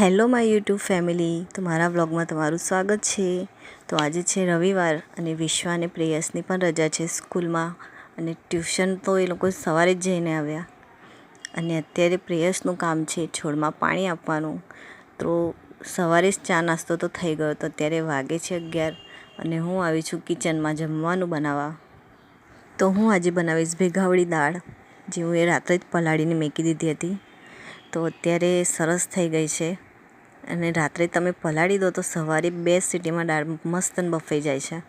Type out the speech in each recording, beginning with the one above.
Hello my YouTube family, તો મારા વ્લોગમાં તમારું સ્વાગત છે. તો આજે છે રવિવાર અને વિશ્વા અને પ્રેયસની પણ રજા છે સ્કૂલમાં અને ટ્યુશન તો એ લોકો સવારે જ જઈને આવ્યા. અને અત્યારે પ્રેયસનું કામ છે છોડમાં પાણી આપવાનું. તો સવારે જ ચા નાસ્તો તો થઈ ગયો તો અત્યારે વાગે છે અગિયાર અને હું આવી છું કિચનમાં જમવાનું બનાવવા. તો હું આજે બનાવીશ ભેગાવળી દાળ, જે હું એ રાત્રે જ પલાળીને મૂકી દીધી હતી. તો અત્યારે સરસ થઈ ગઈ છે. અને રાત્રે તમે પલાળી દો તો સવારે બે સીટીમાં દાળ મસ્ત બફાઈ જાય છે.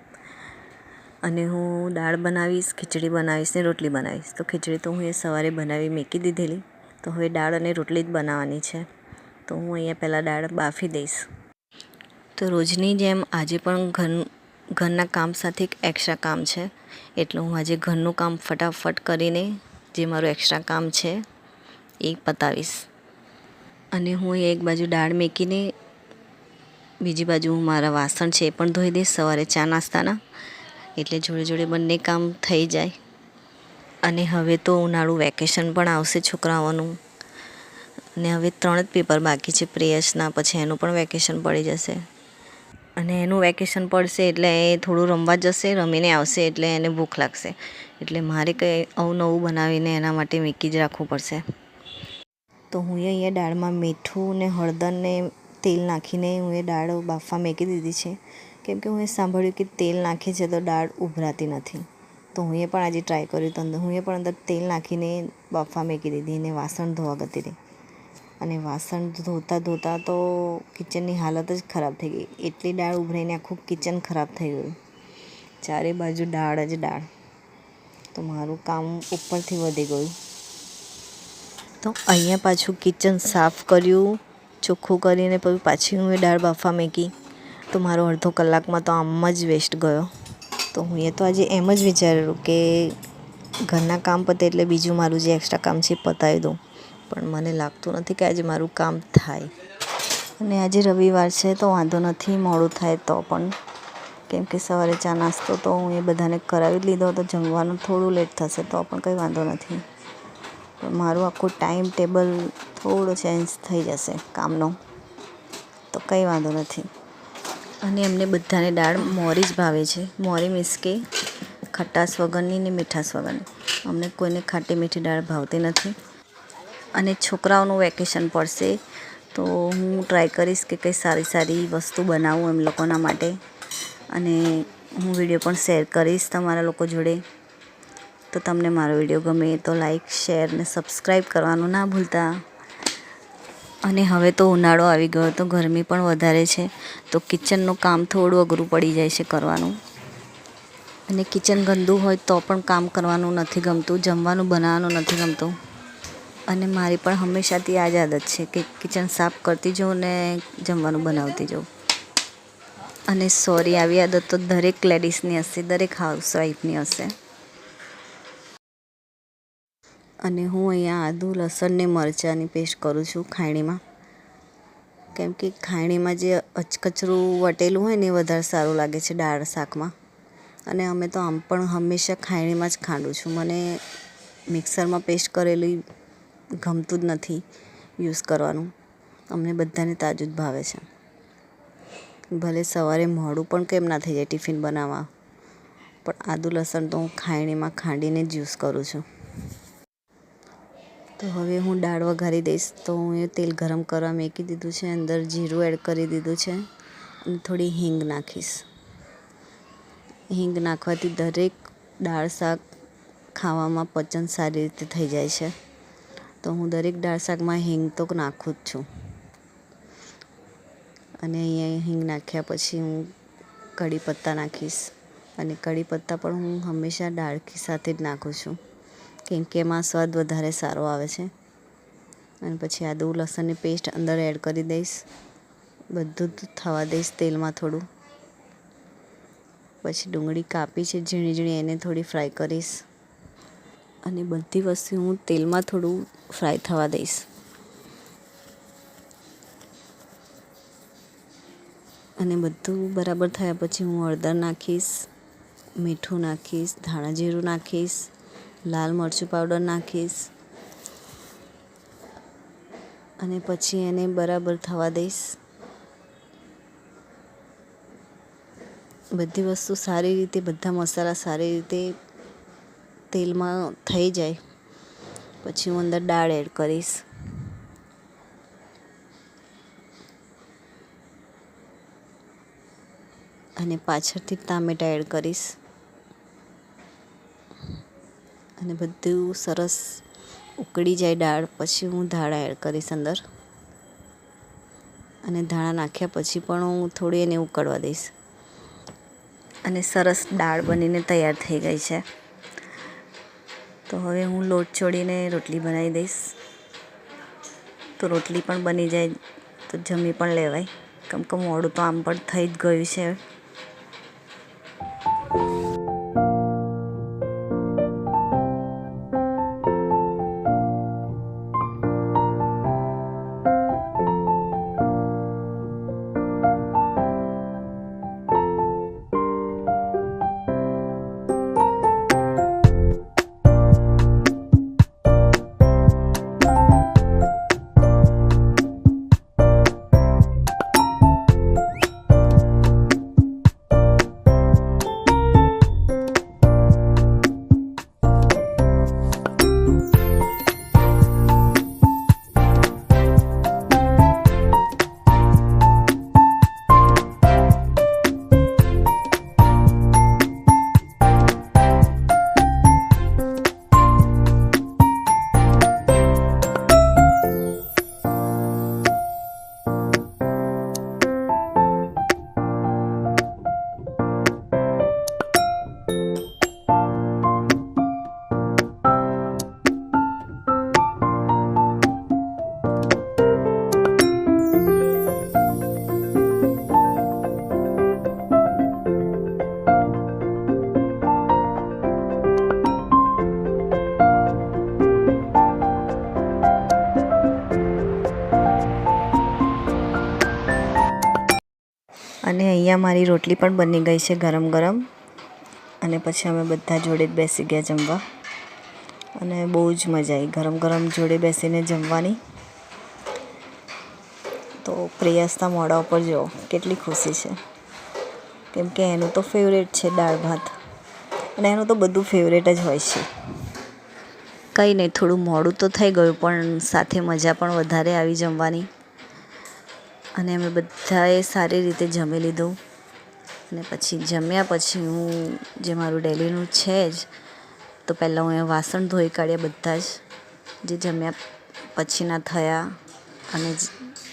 અને હું દાળ બનાવીશ, ખીચડી બનાવીશ ને રોટલી બનાવીશ. તો ખીચડી તો હું એ સવારે બનાવી મૂકી દીધેલી. તો હવે દાળ અને રોટલી જ બનાવવાની છે. તો હું અહીંયા પહેલાં દાળ બાફી દઈશ. તો રોજની જેમ આજે પણ ઘર ઘરના કામ સાથે એક એક્સ્ટ્રા કામ છે. એટલે હું આજે ઘરનું કામ ફટાફટ કરીને જે મારું એક્સ્ટ્રા કામ છે, એ પતાવીશ. અને હું એક બાજુ દાળ મેકીને, બીજી બાજુ હું મારા વાસણ છે એ પણ ધોઈ દઈશ સવારે ચા નાસ્તાના. એટલે જોડે જોડે બંને કામ થઈ જાય. અને હવે તો ઉનાળું વેકેશન પણ આવશે છોકરાઓનું. અને હવે ત્રણ જ પેપર બાકી છે પ્રેયસના પછી એનું પણ વેકેશન પડી જશે. અને એનું વેકેશન પડશે એટલે એ થોડું રમવા જશે, રમીને આવશે એટલે એને ભૂખ લાગશે. એટલે મારે કંઈ અવનવું બનાવીને એના માટે મૂકી જ રાખવું પડશે. તો હું અહીંયા દાળમાં મીઠું ને હળદરને તેલ નાખીને હું એ દાળ બાફવા મૂકી દીધી છે. કેમ કે હું એ સાંભળ્યું કે તેલ નાખે છે તો દાળ ઉભરાતી નથી. તો હું એ પણ આજે ટ્રાય કર્યું તો અંદર હું એ પણ અંદર તેલ નાખીને બાફવા મેકી દીધી અને વાસણ ધોવા ગતી રહી. અને વાસણ ધોતા ધોતા તો કિચનની હાલત જ ખરાબ થઈ ગઈ. એટલી દાળ ઉભરાઈને આખું કિચન ખરાબ થઈ ગયું. ચારે બાજુ દાળ જ દાળ. તો મારું કામ ઉપરથી વધી ગયું. તો અહીંયા પાછું કિચન સાફ કર્યું, ચોખ્ખું કરીને પછી પાછી હું એ દાળ બાફા મૂકી તો મારો અડધો કલાકમાં તો આમ જ વેસ્ટ ગયો. તો હું એ તો આજે એમ જ વિચારેલું કે ઘરના કામ પતે એટલે બીજું મારું જે એક્સ્ટ્રા કામ છે પતાવી દઉં. પણ મને લાગતું નથી કે આજે મારું કામ થાય. અને આજે રવિવાર છે તો વાંધો નથી, મોડું થાય તો પણ. કેમ કે સવારે ચા નાસ્તો તો હું એ બધાને કરાવી લીધો, તો જમવાનું થોડું લેટ થશે તો પણ કંઈ વાંધો નથી. મારું આખું ટાઈમ ટેબલ થોડો ચેન્જ થઈ જશે કામનો. તો કંઈ વાંધો નથી. અને એમને બધાને દાળ મોરી જ ભાવે છે. મોરી મીન્સ કે ખટાશ વગરની ને મીઠાશ વગરની. અમને કોઈને ખાટી મીઠી દાળ ભાવતી નથી. અને છોકરાઓનું વેકેશન પડશે, તો હું ટ્રાય કરીશ કે કંઈ સારી સારી વસ્તુ બનાવું એમ લોકોના માટે. અને હું વીડિયો પણ શેર કરીશ તમારા લોકો જોડે. તો તમને મારો વીડિયો ગમે તો લાઈક શેર ને સબસ્ક્રાઈબ કરવાનું ના ભૂલતા. અને હવે તો ઉનાળો આવી ગયો તો ગરમી પણ વધારે છે. તો કિચનનું કામ થોડું અઘરું પડી જાય છે કરવાનું. અને કિચન ગંદુ હોય તો પણ કામ કરવાનું નથી ગમતું, જમવાનું બનાવવાનું નથી ગમતું. અને મારી પણ હંમેશાથી આ જ આદત છે કે કિચન સાફ કરતી જાઉં ને જમવાનું બનાવતી જાઉં. અને સોરી આવી આદત તો દરેક લેડીઝની હશે, દરેક હાઉસવાઈફની હશે. અને હું અહીંયા આદુ, લસણ ને મરચાંની પેસ્ટ કરું છું ખાયણીમાં. કેમ કે ખાયણીમાં જે અચકચરું વટેલું હોય ને એ વધારે સારું લાગે છે દાળ શાકમાં. અને અમે તો આમ પણ હંમેશા ખાયણીમાં જ ખાંડું છું. મને મિક્સરમાં પેસ્ટ કરેલી ગમતું જ નથી યુઝ કરવાનું. અમને બધાને તાજું જ ભાવે છે. ભલે સવારે મોડું પણ કેમ ના થઈ જાય ટિફિન બનાવવા. પણ આદુ, લસણ તો હું ખાયણીમાં ખાંડીને જ યુઝ કરું છું. તો હવે હું દાળ વઘારી દઈશ. તો હું એ તેલ ગરમ કરવા મૂકી દીધું છે. અંદર જીરું એડ કરી દીધું છે. અને થોડી હિંગ નાખીશ. હિંગ નાખવાથી દરેક દાળ શાક ખાવામાં પચન સારી રીતે થઈ જાય છે. તો હું દરેક દાળ શાકમાં હિંગ તો નાખું જ છું. અને અહીંયા હિંગ નાખ્યા પછી હું કઢી પત્તા નાખીશ. અને કઢી પત્તા પણ હું હંમેશા દાળકી સાથે જ નાખું છું. કેમ કે એમાં સ્વાદ વધારે સારો આવે છે. અને પછી આદુ લસણની પેસ્ટ અંદર એડ કરી દઈશ. બધું જ થવા દઈશ તેલમાં થોડું. પછી ડુંગળી કાપી છે, ઝીણી ઝીણી એને થોડી ફ્રાય કરીશ. અને બધી વસ્તુ હું તેલમાં થોડું ફ્રાય થવા દઈશ. અને બધું બરાબર થયા પછી હું હળદર નાખીશ, મીઠું નાખીશ, ધાણા જીરું નાખીશ. લાલ મરચું પાવડર નાખીશ. અને પછી એને બરાબર થવા દઈશ. બધી વસ્તુ સારી રીતે, બધા મસાલા સારી રીતે તેલમાં થઈ જાય. પછી હું અંદર દાળ એડ કરીશ. અને પાછળથી ટામેટાં એડ કરીશ. અને બધું સરસ ઉકળી જાય દાળ. પછી હું ધાણા એડ કરીશ અંદર. અને ધાણા નાખ્યા પછી પણ હું થોડી એને ઉકળવા દઈશ. અને સરસ દાળ બનીને તૈયાર થઈ ગઈ છે. તો હવે હું લોટ છોડીને રોટલી બનાવી દઈશ. તો રોટલી પણ બની જાય, તો જમી પણ લેવાય. કેમ કે મોડું તો આમ પણ થઈ જ ગયું છે. અહીંયા મારી રોટલી પણ બની ગઈ છે ગરમ ગરમ. અને પછી અમે બધા જોડે જ બેસી ગયા જમવા. અને બહુ જ મજા આવી ગરમ ગરમ જોડે બેસીને જમવાની. તો પ્રિયાસના મોઢા ઉપર જુઓ કેટલી ખુશી છે. કેમ કે એનું તો ફેવરેટ છે દાળ ભાત. અને એનું તો બધું ફેવરેટ જ હોય છે. કંઈ નહીં થોડું મોડું તો થઈ ગયું, પણ સાથે મજા પણ વધારે આવી જમવાની. અને અમે બધાએ સારી રીતે જમી લીધું. અને પછી જમ્યા પછી હું, જે મારું ડેલીનું છે જ, તો પહેલાં હું એ વાસણ ધોઈ કાઢ્યા બધા જ, જે જમ્યા પછીના થયા. અને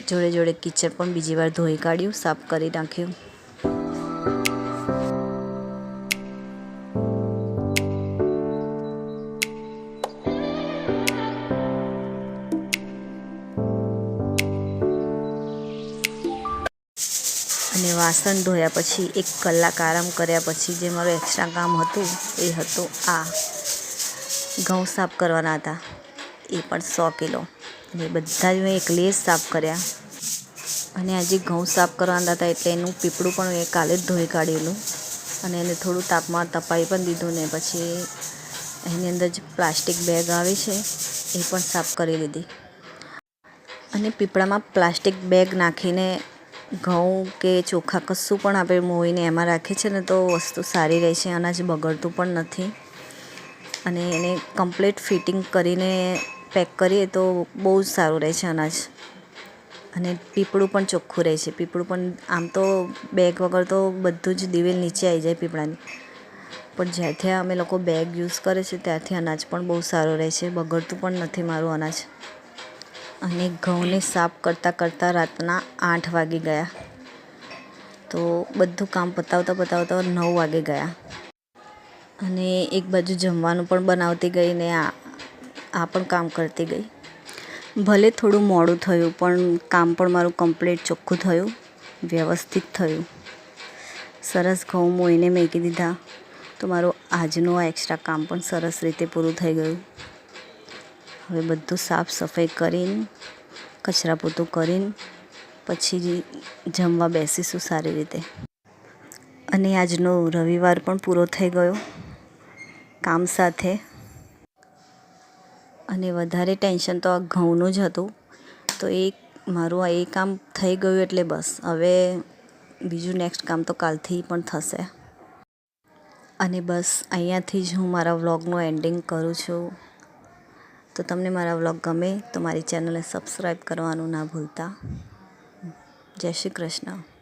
જોડે જોડે કિચન પણ બીજી વાર ધોઈ કાઢ્યું, સાફ કરી નાખ્યું. વાસણ ધોયા પછી એક કલાક આરામ કર્યા પછી જે મારું એક્સ્ટ્રા કામ હતું એ હતું આ ઘઉં સાફ કરવાના હતા. એ પણ સો કિલો. અને બધા જ મેં એકલીએ જ સાફ કર્યા. અને આજે ઘઉં સાફ કરવાના હતા એટલે એનું પીપળું પણ મેં કાલે જ ધોઈ કાઢેલું. અને એને થોડું તાપમાં તપાઈ પણ દીધું ને પછી એની અંદર જે પ્લાસ્ટિક બેગ આવે છે એ પણ સાફ કરી લીધી. અને પીપળામાં પ્લાસ્ટિક બેગ નાખીને ઘઉં કે ચોખા કશું પણ આપણે મોઈને એમાં રાખીએ છીએ ને તો વસ્તુ સારી રહે છે, અનાજ બગડતું પણ નથી. અને એને કમ્પ્લીટ ફિટિંગ કરીને પેક કરીએ તો બહુ જ સારું રહે છે અનાજ. અને પીપળું પણ ચોખ્ખું રહે છે. પીપળું પણ આમ તો બેગ વગર તો બધું જ દિવેલ નીચે આવી જાય પીપળાની. પણ જ્યાંથી અમે લોકો બેગ યુઝ કરે છે, ત્યાંથી અનાજ પણ બહુ સારું રહે છે. બગડતું પણ નથી મારું અનાજ. અને ઘઉંને સાફ કરતાં કરતાં રાતના આઠ વાગી ગયા. તો બધું કામ પતાવતા પતાવતા નવ વાગે ગયા. અને એક બાજુ જમવાનું પણ બનાવતી ગઈ ને આ આ પણ કામ કરતી ગઈ. ભલે થોડું મોડું થયું, પણ કામ પણ મારું કમ્પ્લીટ ચોખ્ખું થયું, વ્યવસ્થિત થયું. સરસ ઘઉં મોઈને મેકી દીધા. તો મારું આજનું આ એક્સ્ટ્રા કામ પણ સરસ રીતે પૂરું થઈ ગયું. હવે બધું સાફ સફાઈ કરીને, કચરા પોતું કરીને, પછી જમવા બેસીશું સારી રીતે. અને આજનો રવિવાર પણ પૂરો થઈ ગયો, કામ સાથે. અને વધારે ટેન્શન તો આ ઘઉંનું જ હતું, તો એ મારું આ એ કામ થઈ ગયું એટલે બસ. હવે બીજું નેક્સ્ટ કામ તો કાલથી પણ થશે. અને બસ અહીંયાથી જ હું મારા વ્લોગનું એન્ડિંગ કરું છું. તો તમને મારા વ્લોગ ગમે તો મારી ચેનલને સબસ્ક્રાઈબ કરવાનું ના ભૂલતા. જય શ્રી કૃષ્ણ.